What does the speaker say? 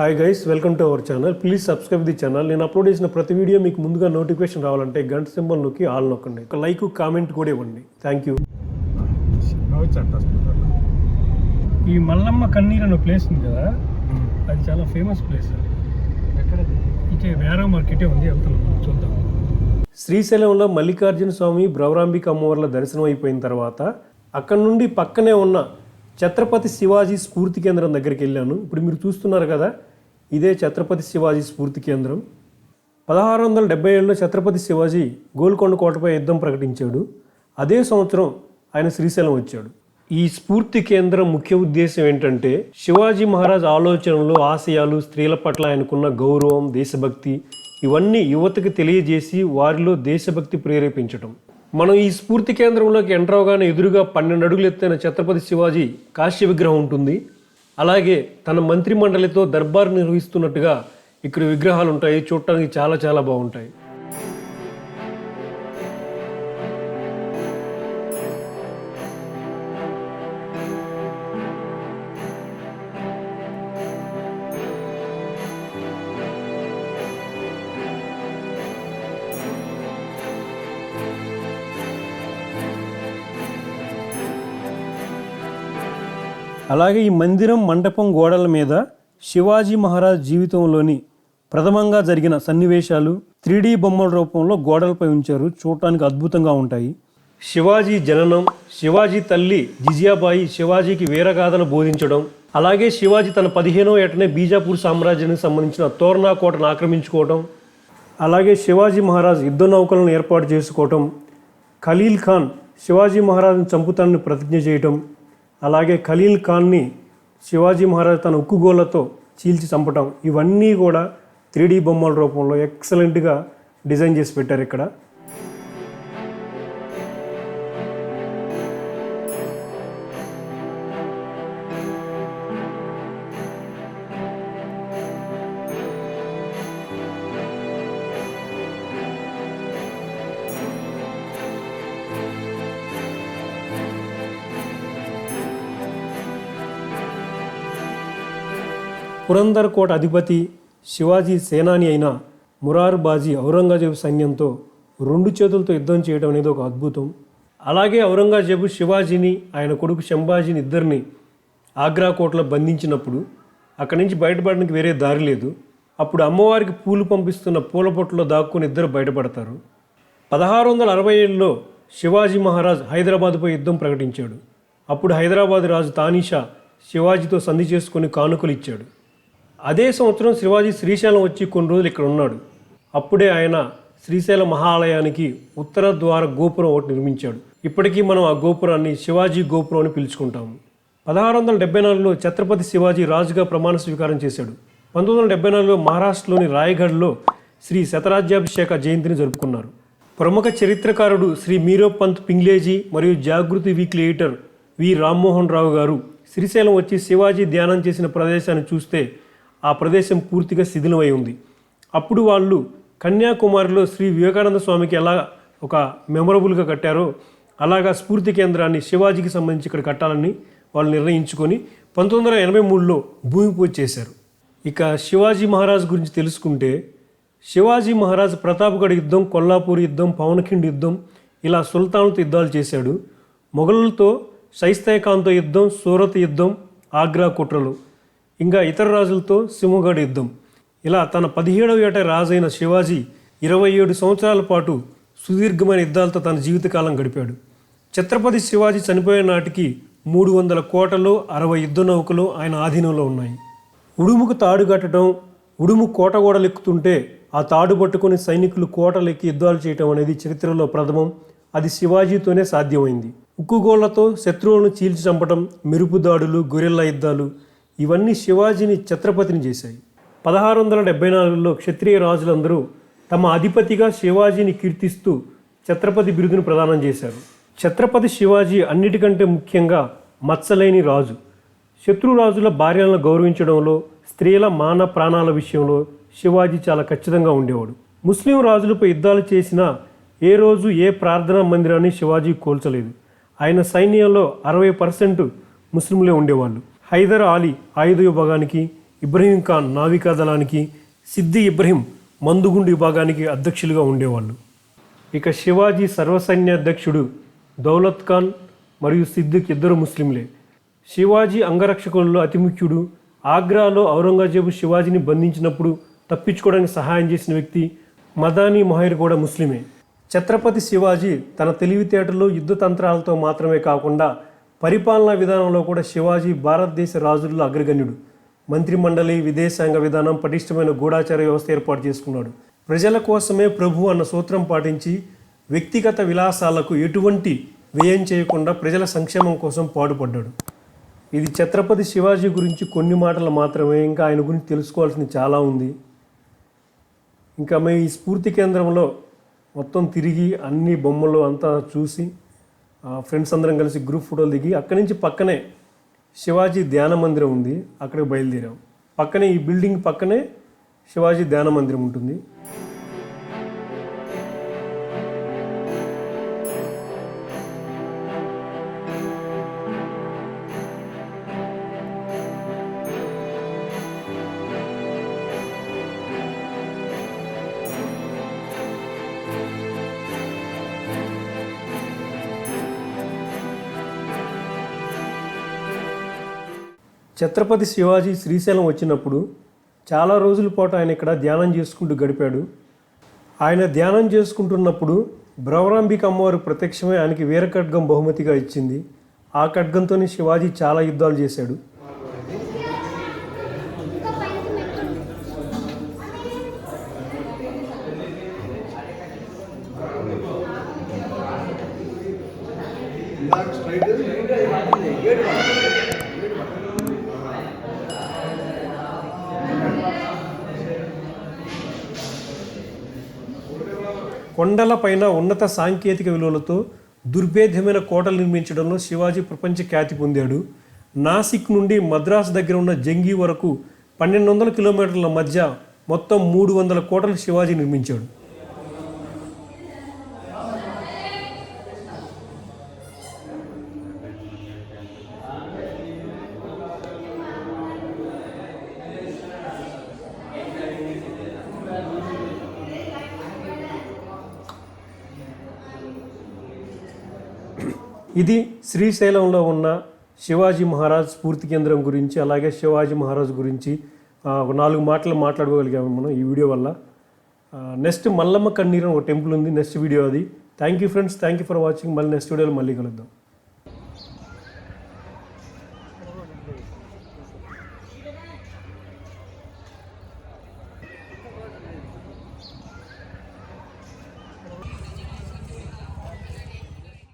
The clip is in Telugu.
Hi guys welcome to our channel please subscribe the channel నేను అప్లోడ్ చేసిన ప్రతి వీడియో మీకు ముందుగా నోటిఫికేషన్ రావాలంటే గంట సింబల్ నొక్కి ఆల్ నొక్కండి. ఒక లైక్ కామెంట్ కూడా ఇవ్వండి. థ్యాంక్ యూ ఈ మల్లమ్మ కన్నీర్ అనే ప్లేస్ ఉంది కదా? అది చాలా ఫేమస్ ప్లేస్ ఇంకే వేరే మార్కెటే ఉంది వెళ్తున్నాం. చూద్దాం. శ్రీశైలంలో మల్లికార్జున స్వామి బ్రవరాంబిక అమ్మవార్ల దర్శనం అయిపోయిన తర్వాత అక్కడ నుండి పక్కనే ఉన్న ఛత్రపతి శివాజీ స్ఫూర్తి కేంద్రం దగ్గరికి వెళ్ళాను. ఇప్పుడు మీరు చూస్తున్నారు కదా ఇదే ఛత్రపతి శివాజీ స్ఫూర్తి కేంద్రం. పదహారు వందల డెబ్బై ఏడులో ఛత్రపతి శివాజీ గోల్కొండ కోటపై యుద్ధం ప్రకటించాడు. అదే సంవత్సరం ఆయన శ్రీశైలం వచ్చాడు. ఈ స్ఫూర్తి కేంద్రం ముఖ్య ఉద్దేశం ఏంటంటే శివాజీ మహారాజ్ ఆలోచనలు ఆశయాలు స్త్రీల పట్ల ఆయనకున్న గౌరవం దేశభక్తి ఇవన్నీ యువతకు తెలియజేసి వారిలో దేశభక్తి ప్రేరేపించటం. మనం ఈ స్ఫూర్తి కేంద్రంలోకి ఎంటర్ అవగానే ఎదురుగా పన్నెండు అడుగులు ఎత్తైన ఛత్రపతి శివాజీ కాశ్య విగ్రహం ఉంటుంది. అలాగే తన మంత్రి మండలితో దర్బార్ నిర్వహిస్తున్నట్టుగా ఇక్కడ విగ్రహాలు ఉంటాయి చూడటానికి చాలా చాలా బాగుంటాయి. అలాగే ఈ మందిరం మండపం గోడల మీద శివాజీ మహారాజ్ జీవితంలోని ప్రథమంగా జరిగిన సన్నివేశాలు త్రీడీ బొమ్మల రూపంలో గోడలపై ఉంచారు. చూడటానికి అద్భుతంగా ఉంటాయి. శివాజీ జననం శివాజీ తల్లి జిజియాబాయి శివాజీకి వీరగాథను బోధించడం అలాగే శివాజీ తన పదిహేనో ఏటనే బీజాపూర్ సామ్రాజ్యానికి సంబంధించిన తోర్నా కోటను ఆక్రమించుకోవడం అలాగే శివాజీ మహారాజ్ యుద్ధ నౌకలను ఏర్పాటు చేసుకోవటం ఖలీల్ ఖాన్ శివాజీ మహారాజ్ని చంపుతానని ప్రతిజ్ఞ చేయటం అలాగే ఖలీల్ ఖాన్ని శివాజీ మహారాజ్ తన ఉక్కుగోళ్ళతో చీల్చి చంపటం ఇవన్నీ కూడా త్రీడీ బొమ్మల రూపంలో ఎక్సలెంట్గా డిజైన్ చేసి పెట్టారు ఇక్కడ. పురందర్ కోట అధిపతి శివాజీ సేనాని అయిన మురార్ బాజీ ఔరంగజేబు సైన్యంతో రెండు చేతులతో యుద్ధం చేయడం అనేది ఒక అద్భుతం. అలాగే ఔరంగజేబు శివాజీని ఆయన కొడుకు శంభాజీని ఇద్దరిని ఆగ్రా కోటలో బంధించినప్పుడు అక్కడి నుంచి బయటపడడానికి వేరే దారి లేదు. అప్పుడు అమ్మవారికి పూలు పంపిస్తున్న పూల పొట్టులో దాక్కుని ఇద్దరు బయటపడతారు. పదహారు వందల అరవై ఏడులో శివాజీ మహారాజ్ హైదరాబాద్పై యుద్ధం ప్రకటించాడు. అప్పుడు హైదరాబాద్ రాజు తానీషా శివాజీతో సంధి చేసుకొని కానుకలు ఇచ్చాడు. అదే సంవత్సరం శివాజీ శ్రీశైలం వచ్చి కొన్ని రోజులు ఇక్కడ ఉన్నాడు. అప్పుడే ఆయన శ్రీశైలం మహాలయానికి ఉత్తర ద్వార గోపురం ఒకటి నిర్మించాడు. ఇప్పటికీ మనం ఆ గోపురాన్ని శివాజీ గోపురం అని పిలుచుకుంటాము పదహారు వందల డెబ్బై నాలుగులో ఛత్రపతి శివాజీ రాజుగా ప్రమాణ స్వీకారం చేశాడు. పంతొమ్మిది వందల డెబ్బై నాలుగులో మహారాష్ట్రలోని రాయగఢ్లో శ్రీ శతరాజ్యాభిషేక జయంతిని జరుపుకున్నారు. ప్రముఖ చరిత్రకారుడు శ్రీ మీరో పంత్ పింగ్లేజీ మరియు Jagriti weekly editor V Rammohan Rao గారు శ్రీశైలం వచ్చి శివాజీ ధ్యానం చేసిన ప్రదేశాన్ని చూస్తే ఆ ప్రదేశం పూర్తిగా శిథిలమై ఉంది. అప్పుడు వాళ్ళు కన్యాకుమారిలో శ్రీ వివేకానంద స్వామికి ఎలా ఒక మెమొరబుల్గా కట్టారో అలాగా స్ఫూర్తి కేంద్రాన్ని శివాజీకి సంబంధించి ఇక్కడ కట్టాలని వాళ్ళు నిర్ణయించుకొని పంతొమ్మిది వందల ఎనభై మూడులో భూమి పూజ చేశారు. ఇక శివాజీ మహారాజ్ గురించి తెలుసుకుంటే శివాజీ మహారాజ్ ప్రతాప్గఢ్ యుద్ధం కొల్లాపూర్ యుద్ధం పవనఖిండ్ యుద్ధం ఇలా సుల్తాన్లతో యుద్ధాలు చేశాడు. మొఘలులతో షైస్తాయ్ యుద్ధం సూరత్ యుద్ధం ఆగ్రా కుట్రలు. ఇంకా ఇతర రాజులతో సింహగఢ యుద్ధం ఇలా తన పదిహేడవ ఏట రాజైన శివాజీ ఇరవై ఏడు సంవత్సరాల పాటు సుదీర్ఘమైన యుద్ధాలతో తన జీవితకాలం గడిపాడు. ఛత్రపతి శివాజీ చనిపోయే నాటికి మూడు వందల కోటలు అరవై యుద్ధ నౌకలు ఆయన ఆధీనంలో ఉన్నాయి. ఉడుముకు తాడు కట్టడం ఉడుము కోట గోడలెక్కుతుంటే ఆ తాడు పట్టుకుని సైనికులు కోటలెక్కి యుద్ధాలు చేయటం అనేది చరిత్రలో ప్రథమం. అది శివాజీతోనే సాధ్యమైంది. ఉక్కుగోళ్ళతో శత్రువులను చీల్చి చంపటం మెరుపు దాడులు గొరిల్లా యుద్ధాలు ఇవన్నీ శివాజీని ఛత్రపతిని చేశాయి. పదహారు వందల డెబ్బై నాలుగులో క్షత్రియ రాజులందరూ తమ అధిపతిగా శివాజీని కీర్తిస్తూ ఛత్రపతి బిరుదును ప్రదానం చేశారు. ఛత్రపతి శివాజీ అన్నిటికంటే ముఖ్యంగా మచ్చలేని రాజు. శత్రురాజుల భార్యలను గౌరవించడంలో స్త్రీల మాన ప్రాణాల విషయంలో శివాజీ చాలా ఖచ్చితంగా ఉండేవాడు. ముస్లిం రాజులపై యుద్ధాలు చేసిన ఏ రోజు ఏ ప్రార్థనా మందిరాన్ని శివాజీ కోల్చలేదు. ఆయన సైన్యంలో అరవై పర్సెంట్ ముస్లింలే ఉండేవాళ్ళు. హైదర్ అలీ ఆయుధ విభాగానికి ఇబ్రహీం ఖాన్ నావికా దళానికి సిద్ది ఇబ్రహీం మందుగుండు విభాగానికి అధ్యక్షులుగా ఉండేవాళ్ళు. ఇక శివాజీ సర్వసైన్య అధ్యక్షుడు దౌలత్ ఖాన్ మరియు సిద్దిక్ ఇద్దరు ముస్లింలే. శివాజీ అంగరక్షకులలో అతి ముఖ్యుడు. ఆగ్రాలో ఔరంగజేబు శివాజీని బంధించినప్పుడు తప్పించుకోవడానికి సహాయం చేసిన వ్యక్తి మదానీ మొహైర్ కూడా ముస్లిమే. ఛత్రపతి శివాజీ తన తెలివితేటలు యుద్ధ తంత్రాలతో మాత్రమే కాకుండా పరిపాలనా విధానంలో కూడా శివాజీ భారతదేశ రాజుల్లో అగ్రగణ్యుడు. మంత్రిమండలి విదేశాంగ విధానం పటిష్టమైన గూఢాచార వ్యవస్థ ఏర్పాటు చేసుకున్నాడు. ప్రజల కోసమే ప్రభు అన్న సూత్రం పాటించి వ్యక్తిగత విలాసాలకు ఎటువంటి వ్యయం చేయకుండా ప్రజల సంక్షేమం కోసం పాటుపడ్డాడు. ఇది ఛత్రపతి శివాజీ గురించి కొన్ని మాటలు మాత్రమే ఇంకా ఆయన గురించి తెలుసుకోవాల్సింది చాలా ఉంది. ఇంకా మేము ఈ స్ఫూర్తి కేంద్రంలో మొత్తం తిరిగి అన్ని బొమ్మలు అంతా చూసి ఫ్రెండ్స్ అందరం కలిసి గ్రూప్ ఫోటోలు దిగి అక్కడి నుంచి పక్కనే శివాజీ ధ్యాన మందిరం ఉంది. అక్కడికి బయలుదేరాం. పక్కనే ఈ బిల్డింగ్ పక్కనే శివాజీ ధ్యాన మందిరం ఉంటుంది. ఛత్రపతి శివాజీ శ్రీశైలం వచ్చినప్పుడు చాలా రోజుల పాటు ఆయన ఇక్కడ ధ్యానం చేసుకుంటూ గడిపాడు. ఆయన ధ్యానం చేసుకుంటున్నప్పుడు భ్రవరాంబిక అమ్మవారు ప్రత్యక్షమే ఆయనకి వీర ఖడ్గం బహుమతిగా ఇచ్చింది. ఆ ఖడ్గంతోనే శివాజీ చాలా యుద్ధాలు చేశాడు. కొండలపైన ఉన్నత సాంకేతిక విలువలతో దుర్భేద్యమైన కోటలు నిర్మించడంలో శివాజీ ప్రపంచ ఖ్యాతి పొందాడు. నాసిక్ నుండి మద్రాసు దగ్గర ఉన్న జంగి వరకు పన్నెండు వందల కిలోమీటర్ల మధ్య మొత్తం మూడు వందల కోటలు శివాజీ నిర్మించాడు. ఇది శ్రీశైలంలో ఉన్న శివాజీ మహారాజ్ స్ఫూర్తి కేంద్రం గురించి అలాగే శివాజీ మహారాజ్ గురించి ఒక నాలుగు మాటలు మాట్లాడుకోగలిగాము మనం ఈ వీడియో వల్ల. నెక్స్ట్ మల్లమ్మ కన్నీరు ఒక టెంపుల్ ఉంది నెక్స్ట్ వీడియో అది. Thank you friends thank you for watching మళ్ళీ నెక్స్ట్ వీడియోలో మళ్ళీ కలుద్దాం.